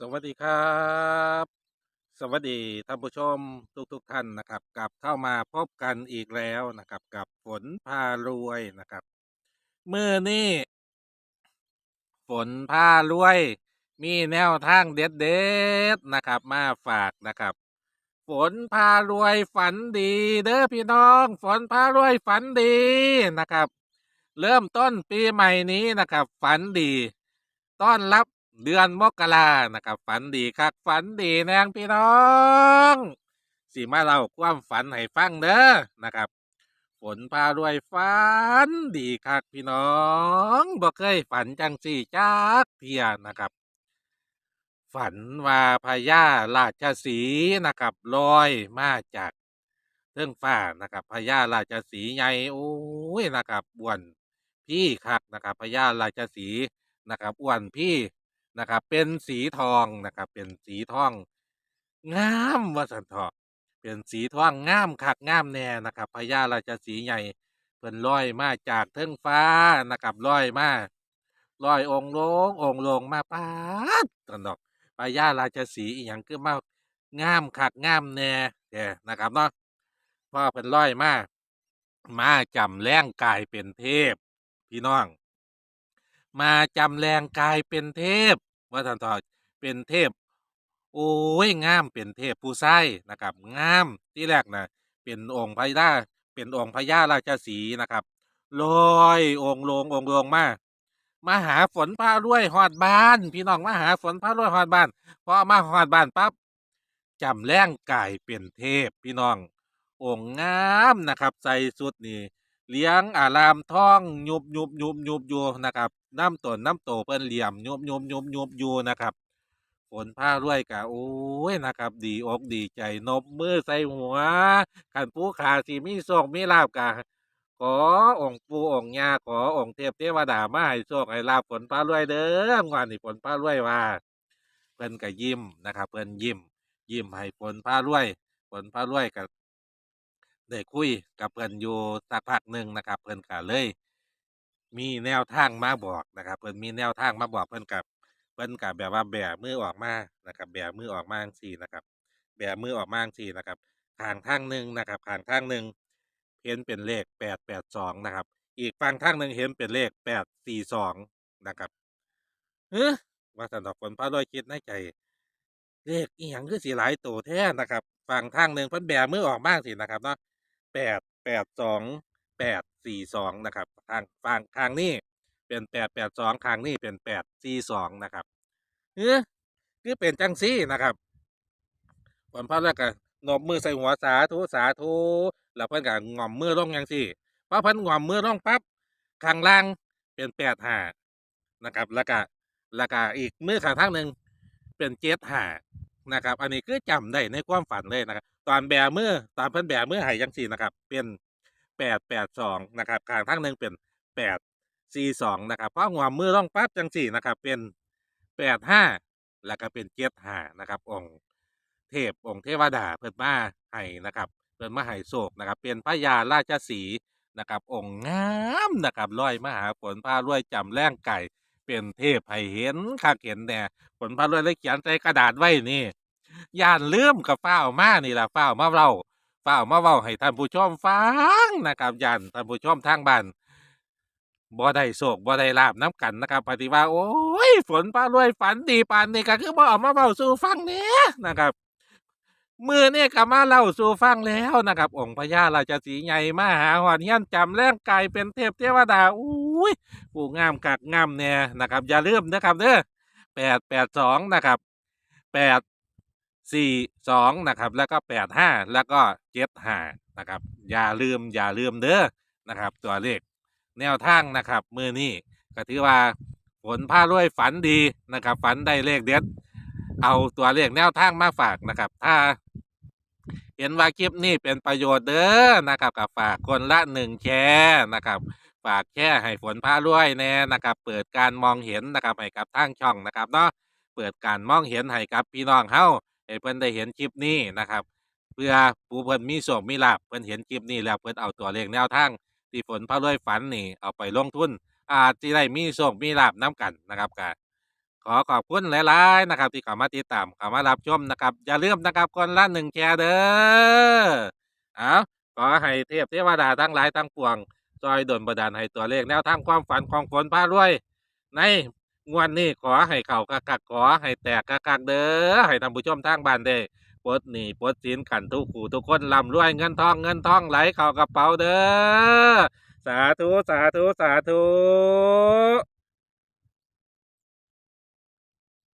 สวัสดีครับ สวัสดีท่านผู้ชมทุกทุกๆท่านนะครับกลับเข้ามาพบกันอีกแล้วนะครับ กับฝนพารวยนะครับเมื่อนี้ฝนพารวย มีแนวทางเด็ดเด็ดนะครับ มาฝากนะครับ ฝนพารวยฝันดี เด้อพี่น้อง ฝนพารวยฝันดีนะครับ เริ่มต้นปีใหม่นี้นะครับ ฝันดี ต้อนรับ เดือนมกรานะครับฝันดีคักฝันดีแนงพี่น้องสิมาเล่าความฝันให้ฟังเด้อนะครับฝนพารวยฝันดีคักพี่น้องบ่เคยฝันจังสี่จักเทียนะครับ ฝันว่าพญาราชสีนะครับลอยมาจากเรื่องฟ้านะครับพญาราชสีใหญ่โอ้ยนะครับอ้วนพี่คักนะครับพญาราชสีนะครับอ้วนพี่ นะครับ เป็นสีทองนะครับ เป็นสีทองงามว่าสันเถาะเป็นสีทองงามคักงามแน่นะครับพญาราชสีใหญ่เพิ่นลอยมาจากเทิงฟ้านะครับลอยมาลอยองลงองลงมาปาดตันดอกพญาราชสีห์อีหยังคือมางามคักงามแน่แท้นะครับเนาะพ่อเพิ่นร้อยมามาจำแรงกายเป็นเทพ พี่น้อง มาจำแรงกายเป็นเทพ ว่าท่านทอเป็นเทพ โอ้ยงามเป็นเทพผู้ไส้นะครับงามที่แรกนะเป็นองค์พญาเป็นองค์พญาราชสีนะครับลอยองค์ลงองค์ลงมามาหาฝนฟ้ารวยฮอดบ้าน พี่น้องมาหาฝนฟ้ารวยฮอดบ้านพอมาฮอดบ้านปั๊บจำแรงกายเป็นเทพพี่น้ององค์งามนะครับใส่สุดนี่ เลี้ยงอารามท้องยุบยุบยุบยุบอยู่นะครับน้ำตนน้ำโตเปิ้นเหลี่ยมยุบยุบยุบยุบอยู่นะครับฝนผ้ารวยกะโอ้ยนะครับ ดีอกดีใจนบมือใส่หัวขันผู้ขาสีมีโชคมีลาบกะขอองค์ปู่องค์ยาขอองค์เทพเทวดามาให้โชคให้ลาบฝนฟ้ารวยเด้องวานนี้ฝนฟ้ารวยว่า เพิ่นก็ยิ้มนะครับ เพิ่นยิ้ม ยิ้มให้ฝนฟ้ารวยฝนฟ้ารวยก็ ได้คุยกับเพิ่อนอยู่สักพักหนึ่งนะครับ เพิ่อนก็เลย มีแนวทางมาบอกนะครับ เพิ่อนมีแนวทางมาบอกเพิ่อนกับเพิ่อนกับแบบว่าแบมือออกมานะครับ แบมือออกมาจังซี่นะครับ แบมือออกมาจังซี่นะครับข้างทางหนึ่งนะครับข้างทางหนึ่งเห็นเป็นเลขแปดแปดสองนะครับ อีกฝั่งทางหนึ่งเห็นเป็นเลขแปดสี่สองนะครับเฮ้ว่าสันดอกฝนฟ้าลอยคิดในใจเลขอีหยังคือสีหลายโตแท้นะครับ ฝั่งทางหนึ่งเพิ่นแบมือออกมากสินะครับเนาะ แปดแปดสองแปดสี่สองนะครับทางฝั่งทางนี้เป็นแปดแปดสองทางนี้เป็นแปดสี่สองนะครับเฮ้คือเป็นจังซี่นะครับผลพระแล้วก็นบมือใส่หัวสาธุสาธุแล้วเพิ่นก็งอมมือลงจังซี่พอเพิ่นงอมมือลงปั๊บข้างล่างเป็นแปดห้านะครับ แล้วก็แล้วก็อีกมือข้างทางหนึ่งเป็นเจ็ดหา นะครับ อันนี้คือจำได้ในความฝันเลยนะครับ ตอนแบมือตอนเพิ่นแบมือหายยังสี่นะครับ เป็นแปดแปดสองนะครับข้างทั้งหนึ่งเป็นแปดสี่สองนะครับเพราะหัวมือร่องปั๊บจังสี่นะครับ เป็นแปดห้าแล้วก็เป็นเจ็ดห้านะครับ องค์เทพองค์เทวดาเพิ่นมาให้นะครับเพิ่นมาให้โศกนะครับ เป็นพญาราชสีนะครับ องค์งามนะครับลอยมหาฝนพารวยจำแรงไก่ เป็นเทพให้เห็นคักเห็นแน่ผลพารวยเลยเขียนใส่กระดาษไว้นี่ย่านลืมกับฟ้ามานี่ล่ะฟ้ามาเล่าฟ้ามาเว้าให้ท่านผู้ชมฟังนะครับย่านท่านผู้ชมทางบ้านบ่ได้โศกบ่ได้ลาบน้ำกันนะครับปฏิว่าโอ้ยฝนพารวยฝันดีปานนี้ก็คือบ่เอามาเว้าสู่ฟังแหน่นะครับ มือนี่ก็มาเล่าสู่ฟังแล้วนะครับ องค์พญาราชสีใหญ่มาหาหอนเฮียนจำแรงกายเป็นเทพเทวดาอุ้ยผู้งามกักงามแน่นะครับ อย่าลืมนะครับเด้อแปดแปดสองนะครับแปดสี่สองนะครับ แล้วก็แปดห้าแล้วก็เจ็ดห้านะครับ อย่าลืมอย่าลืมเด้อนะครับ ตัวเลขแนวทางนะครับ มือนี้ก็ถือว่าฝนผ้ารวยฝันดีนะครับ ฝันได้เลขเด็ด เอาตัวเลขแนวทางมาฝากนะครับ ถ้า เห็นว่าคลิปนี้เป็นประโยชน์เด้อนะครับกับฝากคนละหนึ่งแชร์นะครับ ฝากแค่ให้ฝนพารวยแน่นะครับ เปิดการมองเห็นนะครับให้กับทางช่องนะครับเนาะเปิดการมองเห็นให้กับพี่น้องเฮาให้เพิ่นได้เห็นคลิปนี้นะครับ เพื่อผู้เพิ่นมีโชคมีลาภเพิ่นเห็นคลิปนี้แล้วเพิ่นเอาตัวเลขแนวทางที่ฝนพารวยฝันนี่เอาไปลงทุนอาจจะได้มีโชคมีลาภน้กันนะครับก็ ขอขอบคุณหลายๆนะครับ ที่เข้ามาติดตามเข้ามารับชมนะครับ อย่าลืมนะครับคนละหนึ่งแชร์เด้อเอาขอให้เทพเทวดาทั้งหลายทั้งปวงจอยดลบันดาลให้ตัวเลขแนวทางความฝันของฝนพารวย ในงวดนี้ขอให้เข่ากักขอให้แตกกักเด้อให้ท่านผู้ชมทางบ้านได้ปดหนีปดสินกันทุกขู่ทุกคนร่ำรวยเงินทองเงินทองไหลเข้ากระเป๋าเด้อสาธุสาธุสาธุ